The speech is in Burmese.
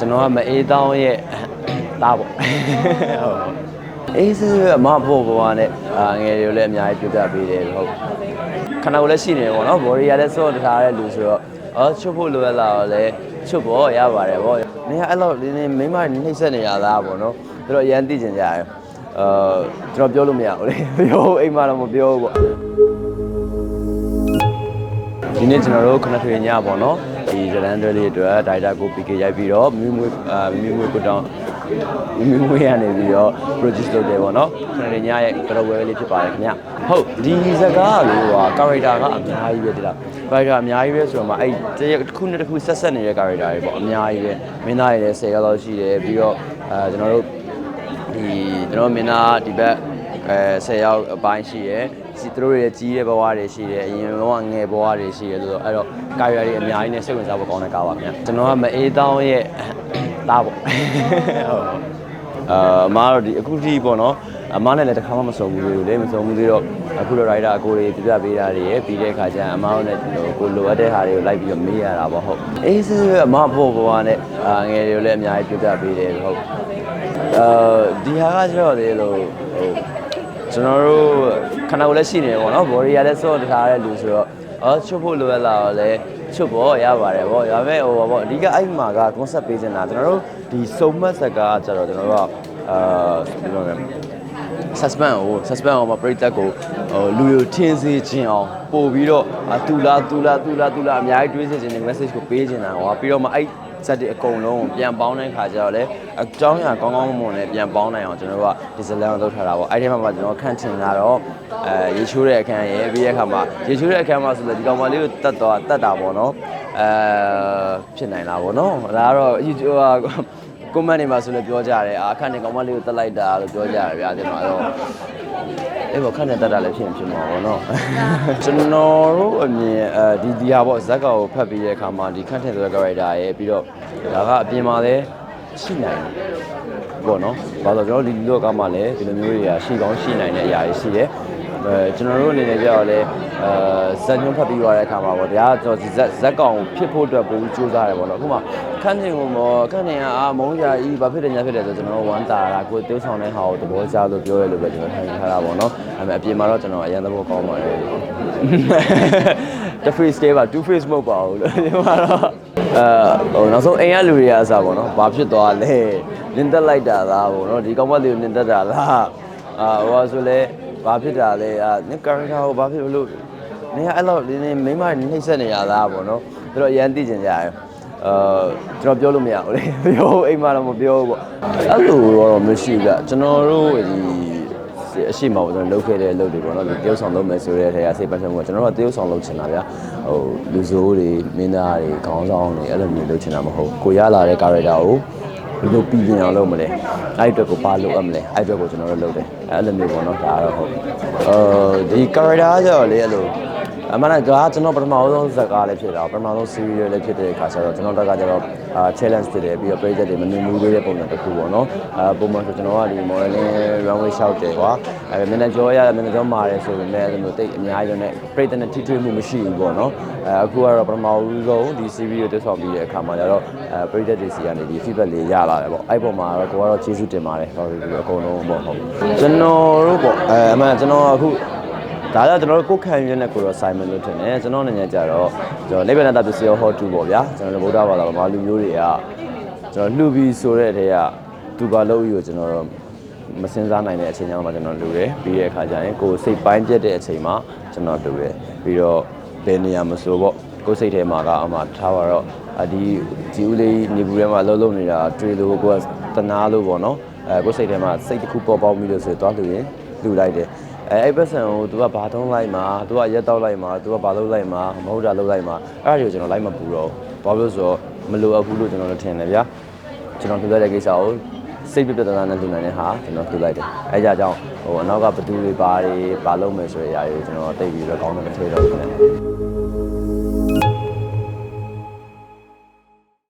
ကျွန်တော်ကမအေးတောင်းရဲ့သားပေါ့ဟုတ်အေးစစ်စစ်အမဖို့ဘဝနဲ့အာငယ်တွေလည်းအများကြီးပြပြပေးတယ်ဟုတ်ခဏကိုလည်းရှိနေတယ်ပေါ့နော်ဘော်ရီယာလည်းစော့ထားတဲ့လူဆိုတော့အော်ချွတ်ဖို့လိုရလာတော့လည်းချွတ်ဖို့ရပါတယ်ပေါ့နေကအဲ့လိုဒီနေ့မိမနှိမ့်ဆက်နေရတာပေါ့နော်သူတို့အရန်သိကျင်ကြတယ်အာကျွန်တော်ပြောလို့မရဘူးလေပြောအိမ်မှာတော့မပြောဘူးပေါ့ဒီနေ့ကျွန်တော်တို့ခဏထွေညပေါ့နော် ဒီဇလန်တွဲလေးအတွက်ဒိုင်တာကို PK ရိုက်ပြီးတော့မိမွေးအာမိမွေးကိုတောင်းမိမွေးရနေပြီးတော့ produce လုပ်တယ်ပေါ့နော်ခဏထွေညရဲ့ကရဝဲလေးဖြစ်ပါတယ်ခင်ဗျဟုတ်ဒီဇကားလို့ဟာ character ကအများကြီးပဲတိလား character အများကြီးပဲဆိုတော့မှအဲ့တစ်ခုနဲ့တစ်ခုဆက်ဆက်နေတဲ့ character တွေပေါ့အများကြီးပဲမင်းသားတွေလည်း10ရောက်လောက်ရှိတယ်ပြီးတော့အဲကျွန်တော်တို့ဒီကျွန်တော်မင်းသားဒီဘက် အဲ10ရောက်အပိုင်းရှိရယ်စီသူတို့ရဲ့ကြီးတဲ့ဘဝတွေရှိတယ်အရင်တော့ငယ်ဘဝတွေရှိတယ်ဆိုတော့အဲ့တော့ကာရီယာတွေအများကြီးနဲ့စိတ်ဝင်စားဖို့ကောင်းတဲ့ကားပါခင်ဗျကျွန်တော်ကမအေးတောင်းရဲ့သားပေါ့ဟုတ်အာအမားတော့ဒီအခုထိပေါ့နော်အမားနဲ့လည်းတစ်ခါမှမစုံဘူးလို့လေမစုံဘူးသေးတော့အခုလို rider အကိုတွေပြပြပေးတာတွေရယ်ပြီးတဲ့ခါကျရင်အမားတို့နဲ့ကိုလိုအပ်တဲ့ဟာတွေကိုလိုက်ပြီးတော့မေးရတာပေါ့ဟုတ်အေးစစ်စစ်အမားဖို့ဘဝနဲ့အာငယ်တွေလည်းအများကြီးပြပြပေးတယ်ဟုတ်အာဒီဟာကကျတော့လေလို့ဟို ကျွန်တော်တို့ခဏကိုလည်းရှိနေတယ်ပေါ့နော်ဘော်ရီယာလည်းစော့ထားတဲ့လူဆိုတော့အော်ချွတ်ဖို့လိုရလာတော့လဲချွတ်ဖို့ရပါတယ်ပေါ့ဒါပေမဲ့ဟိုပေါ့အဓိကအဲ့မှာက concept ပေးနေတာကျွန်တော်တို့ဒီစုံမက်ဆက်ကကျတော့ကျွန်တော်တို့ကအာဘယ်လိုလဲ suspend ကို suspend အောင်မပြိတက်ကိုဟိုလူတွေထင်းစေခြင်းအောင်ပို့ပြီးတော့အတူလားတူလားတူလားတူလားအများကြီးတွေးစေခြင်းနဲ့ message ကိုပေးခြင်းတာဟောပြီးတော့မှအဲ့ ဇက်တွေအကုန်လုံးကိုပြန်ပေါင်းတဲ့ခါကျတော့လေအကြောင်းအရာကောင်းကောင်းမွန်မွန်နဲ့ပြန်ပေါင်းနိုင်အောင်ကျွန်တော်တို့ကဒီဇလန်ကိုလုပ်ထားတာပေါ့အဲ့ဒီမှာမှကျွန်တော်ခန့်ချင်တာတော့အဲရေချိုးတဲ့အခန်းရယ်ပြီးတဲ့အခါမှာရေချိုးတဲ့အခန်းမှာဆိုတော့ဒီကောင်မလေးကိုတတ်တော့တတ်တာပေါ့နော်အဲဖြစ်နိုင်တာပေါ့နော်ဒါကတော့ဟို ဟာကွန်မန့်တွေမှာဆိုလည်းပြောကြတယ်အာခန့်နေကောင်မလေးကိုတက်လိုက်တာလို့ပြောကြတယ်ဗျာဒီမှာတော့အဲ့ဘောခန့်နေတက်တာလည်းဖြစ်ရင်ဖြစ်မှာပေါ့နော်ကျွန်တော်တို့အမြင်အဲဒီဒီဟာပေါ့ဇက်ကောင်ကိုဖတ်ပြီးတဲ့အခါမှာဒီခန့်ထင်ဆိုတဲ့ character ရဲ့ပြီးတော့ဒါကအပြင်မှာလည်းရှိနိုင်တယ်ပေါ့နော်ဘာလို့ကျွန်တော်ဒီလောကမှာလည်းဒီလိုမျိုးတွေကရှိကောင်းရှိနိုင်တဲ့အရာတွေရှိတယ်အဲ ကျွန်တော်တို့အနေနဲ့ကြောက်လဲအဲဇက်ညွှန်းဖတ်ပြီးသွားတဲ့အခါမှာပေါ့တရားကျွန်တော်ဒီဇက်ဇက်ကောင်ဖြစ်ဖို့အတွက်ပို့ပြီးစူးစမ်းရတယ်ပေါ့နော်အခုမှခန့်တင်ကိုမောခန့်တင်ကအာမုံရာကြီးဘာဖြစ်တယ်ညာဖြစ်တယ်ဆိုကျွန်တော်ဝမ်းတာတာကိုတိုးဆောင်တဲ့ဟာကိုသဘောကျလို့ပြောရလို့ပဲကျွန်တော်ထိုင်ထားတာပေါ့နော်အဲမဲ့အပြင်မှာတော့ကျွန်တော်အရင်သဘောကောင်းပါတယ်တစ် face တည်းပါ two face မဟုတ်ပါဘူးလို့ဒီမှာတော့အဲဟိုနောက်ဆုံးအိမ်ကလူတွေကအစားပေါ့နော်ဘာဖြစ်သွားလဲနင်းတက်လိုက်တာလားပေါ့နော်ဒီကောင်မလေးကိုနင်းတက်တာလားအာဟိုဆိုလဲ ဘာဖြစ်တာလဲအာနင်ကာရီတာကိုဘာဖြစ်လို့နေကအဲ့လိုဒီနေ့မိမနှိမ့်ဆက်နေရတာပေါ့နော်သူတို့အရန်သိကျင်ကြတယ်အာကျွန်တော်ပြောလို့မရဘူးလေပြောအိမ်မှာတော့မပြောဘူးပေါ့အဲ့လိုတော့မရှိဘူးကကျွန်တော်တို့ဒီအရှိမပေါ့ကျွန်တော်လုပ်ခဲ့တဲ့လုပ်တွေပေါ့နော်ဒီတရုပ်ဆောင်လုပ်မယ်ဆိုတဲ့ထဲကစိတ်ပတ်သက်မှုကကျွန်တော်တို့ကတရုပ်ဆောင်လုပ်ချင်တာဗျာဟိုလူစိုးတွေမင်းသားတွေခေါင်းဆောင်တွေအဲ့လိုမျိုးလုပ်ချင်တာမဟုတ်ကိုရလာတဲ့ character ကို ဘယ်လိုပြည်ပြင်အောင်လုပ်မလဲအဲ့အတွက်ကိုပါလို့အပ်မလဲအဲ့အတွက်ကိုကျွန်တော်တို့လုပ်တယ်အဲ့လိုမျိုးပေါ့နော်ဒါကတော့ဟုတ်အဲဒီ character ကကျတော့လေအဲ့လို အမှန်တော့ဒါကကျွန်တော်ပထမဆုံးဇာတ်ကားလည်းဖြစ်တာပထမဆုံး series လည်းဖြစ်တဲ့အခါကျတော့ကျွန်တော်တက်ကကျတော့အာ challenge ဖြစ်တယ်ပြီးတော့ project တွေမမြင်ဘူးသေးတဲ့ပုံစံတစ်ခုပေါ့နော်အာပုံမှန်ဆိုကျွန်တော်ကဒီ modeling runway shot တယ်ကွာအဲ manager ရ manager မာတယ်ဆိုပေမဲ့အဲ့လိုတိတ်အများကြီးနဲ့ project နဲ့ထိထွေးမှုမရှိဘူးပေါ့နော်အဲအခုကတော့ပထမဆုံးဒီ series ကိုတက်ဆောင်ပြီးတဲ့အခါမှာကျတော့အဲ project တွေစီကနေဒီ feedback လေးရလာတယ်ပေါ့အဲ့ပုံမှာတော့ကိုကတော့ကျေးဇူးတင်ပါတယ်ဟောဒီအကုန်လုံးပေါ့ဟုတ်ကျွန်တော်တို့ပေါ့အဲအမှန်ကျွန်တော်အခု ဒါကကျွန်တော်တို့ကိုယ်ခံရတဲ့ကိုတော့ Simon လို့ထင်တယ်ကျွန်တော်အနေနဲ့ကြတော့ကျွန်တော်နိဗ္ဗာန်တပစ္စည်းဟောတူပေါ့ဗျာကျွန်တော်တို့ဗုဒ္ဓဘာသာမှာလူမျိုးတွေကကျွန်တော်လှူပြီးဆိုတဲ့အထက်ကသူပါလို့ယူကိုကျွန်တော်မစင်စားနိုင်တဲ့အချိန်ကြောင့်မှကျွန်တော်လူတယ်ပြီးတဲ့အခါကျရင်ကိုယ်စိတ်ပိုင်းပြတ်တဲ့အချိန်မှာကျွန်တော်လူတယ်ပြီးတော့ဘယ်နေရာမဆိုပေါ့ကိုယ်စိတ်ထဲမှာကအမှထားပါတော့အဒီဒီဦးလေးနေဘူးထဲမှာလှုပ်လှုပ်နေတာတွေ့လို့ကိုယ်ကတနာလို့ပေါ့နော်အဲကိုယ်စိတ်ထဲမှာစိတ်တစ်ခုပေါ်ပေါက်ပြီးလို့ဆိုတော့တွားလူရင်လူလိုက်တယ် အဲအဲ့ပတ်စံကို तू ကဘာတုံးလိုက်မှာ तू ကရက်တော့လိုက်မှာ तू ကဘာလုပ်လိုက်မှာမဟုတ်တာလုပ်လိုက်မှာအဲ့ဒါတွေကိုကျွန်တော်လိုက်မပူတော့ဘာလို့လဲဆိုတော့မလိုအပ်ဘူးလို့ကျွန်တော်တို့ထင်တယ်ဗျာကျွန်တော်ထူလိုက်တဲ့ကိစ္စကိုစိတ်ပြပြတနာနဲ့လူနိုင်တဲ့ဟာကျွန်တော်ထူလိုက်တယ်အဲ့ကြကြောင့်ဟိုအနောက်ကဘသူတွေဘာတွေဘာလုပ်မယ်ဆိုတဲ့အရာတွေကိုကျွန်တော်သိပြီးတော့ကောင်းတယ်မထွေးတော့ဘူးခင်ဗျ